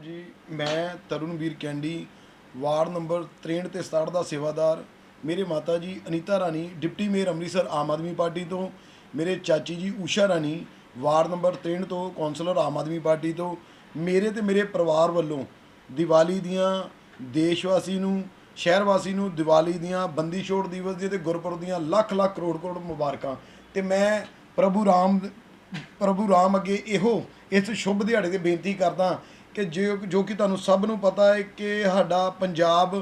ਜੀ, ਮੈਂ Tarun Veer Kandi, ward number 63 ਤੇ 67 ਦਾ ਸੇਵਾਦਾਰ। ਮੇਰੇ ਮਾਤਾ ਜੀ Anita Rani, deputy mayor Amritsar Aam Aadmi Party ਤੋਂ। ਮੇਰੇ ਚਾਚੀ ਜੀ ਊਸ਼ਾ ਰਾਣੀ, ਵਾਰਡ ਨੰਬਰ 63 ਤੋਂ ਕੌਂਸਲਰ ਆਮ ਆਦਮੀ ਪਾਰਟੀ ਤੋਂ। ਮੇਰੇ ਤੇ ਮੇਰੇ ਪਰਿਵਾਰ ਵੱਲੋਂ ਦੀਵਾਲੀ ਦੀਆਂ ਦੇਸ਼ ਵਾਸੀ ਨੂੰ ਸ਼ਹਿਰ ਵਾਸੀ ਨੂੰ ਦੀਵਾਲੀ ਦੀਆਂ ਬੰਦੀ ਛੋੜ ਦਿਵਸ ਦੀਆਂ ਤੇ ਗੁਰਪੁਰਬ ਦੀਆਂ ਲੱਖ ਲੱਖ ਕਰੋੜ ਕਰੋੜ ਮੁਬਾਰਕਾਂ। ਤੇ ਮੈਂ ਪ੍ਰਭੂ ਰਾਮ ਪ੍ਰਭੂ ਰਾਮ ਅੱਗੇ ਇਹੋ ਇਸ ਸ਼ੁਭ ਦਿਹਾੜੇ ਤੇ ਬੇਨਤੀ ਕਰਦਾ ਕਿ ਜੋ ਜੋ ਕਿ ਤੁਹਾਨੂੰ ਸਭ ਨੂੰ ਪਤਾ ਹੈ ਕਿ ਸਾਡਾ ਪੰਜਾਬ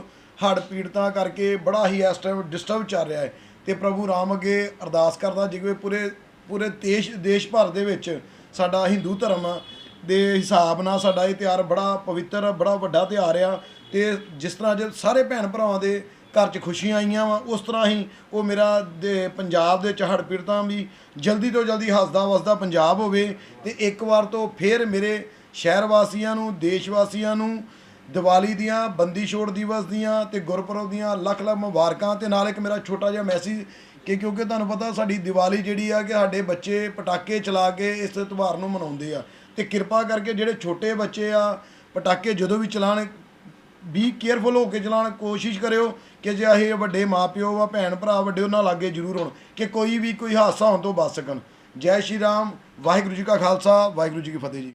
ਹੜ੍ਹ ਪੀੜਤਾਂ ਕਰਕੇ ਬੜਾ ਹੀ ਇਸ ਟਾਈਮ ਡਿਸਟਰਬ ਚੱਲ ਰਿਹਾ ਹੈ। ਤੇ ਪ੍ਰਭੂ ਰਾਮ ਅੱਗੇ ਅਰਦਾਸ ਕਰਦਾ, ਜਿਵੇਂ ਪੂਰੇ ਪੂਰੇ ਦੇਸ਼ ਦੇਸ਼ ਭਰ ਦੇ ਵਿੱਚ ਸਾਡਾ ਹਿੰਦੂ ਧਰਮ ਦੇ ਹਿਸਾਬ ਨਾਲ ਸਾਡਾ ਇਹ ਤਿਉਹਾਰ ਬੜਾ ਪਵਿੱਤਰ, ਬੜਾ ਵੱਡਾ ਤਿਉਹਾਰ ਆ। ਤੇ ਜਿਸ ਤਰ੍ਹਾਂ ਜੇ ਸਾਰੇ ਭੈਣ ਭਰਾਵਾਂ ਦੇ ਘਰ 'ਚ ਖੁਸ਼ੀਆਂ ਆਈਆਂ ਵਾ, ਉਸ ਤਰ੍ਹਾਂ ਹੀ ਉਹ ਮੇਰਾ ਦੇ ਪੰਜਾਬ ਦੇ ਚਹੜ ਪੀੜਤਾਂ ਵੀ ਜਲਦੀ ਤੋਂ ਜਲਦੀ ਹੱਸਦਾ ਵਸਦਾ ਪੰਜਾਬ ਹੋਵੇ ਤੇ ਇੱਕ ਵਾਰ ਤੋਂ ਫੇਰ ਮੇਰੇ ਸ਼ਹਿਰ ਵਾਸੀਆਂ ਨੂੰ, ਦੇਸ਼ ਵਾਸੀਆਂ ਨੂੰ ਦੀਵਾਲੀ ਦੀਆਂ, ਬੰਦੀ ਛੋੜ ਦਿਵਸ ਦੀਆਂ ਤੇ ਗੁਰਪੁਰਬ ਦੀਆਂ ਲੱਖ ਲੱਖ ਮੁਬਾਰਕਾਂ ਤੇ ਨਾਲ ਇੱਕ ਮੇਰਾ ਛੋਟਾ ਜਿਹਾ ਮੈਸੇਜ ਕਿ ਕਿਉਂਕਿ ਤੁਹਾਨੂੰ ਪਤਾ ਸਾਡੀ ਦੀਵਾਲੀ ਜਿਹੜੀ ਆ ਕਿ ਸਾਡੇ ਬੱਚੇ ਪਟਾਕੇ ਚਲਾ ਕੇ ਇਸ ਤਿਉਹਾਰ ਨੂੰ ਮਨਾਉਂਦੇ ਆ ਤੇ ਕਿਰਪਾ ਕਰਕੇ ਜਿਹੜੇ ਛੋਟੇ ਬੱਚੇ ਆ, ਪਟਾਕੇ ਜਦੋਂ ਵੀ ਚਲਾਣ ਵੀ ਕੇਅਰਫੁਲ ਹੋ ਕੇ ਚਲਾਉਣ, ਕੋਸ਼ਿਸ਼ ਕਰਿਓ ਕਿ ਜੇ ਇਹ ਵੱਡੇ ਮਾਪਿਓ ਵਾ ਭੈਣ ਭਰਾ ਵੱਡੇ, ਉਹਨਾਂ ਲਾਗੇ ਜ਼ਰੂਰ ਹੋਣ ਕਿ ਕੋਈ ਵੀ ਕੋਈ ਹਾਦਸਾ ਹੋਣ ਤੋਂ ਬਚ ਸਕਣ। ਜੈ ਸ਼੍ਰੀ ਰਾਮ, ਵਾਹਿਗੁਰੂ ਜੀ ਕਾ ਖਾਲਸਾ, ਵਾਹਿਗੁਰੂ ਜੀ ਕੀ ਫਤਿਹ ਜੀ।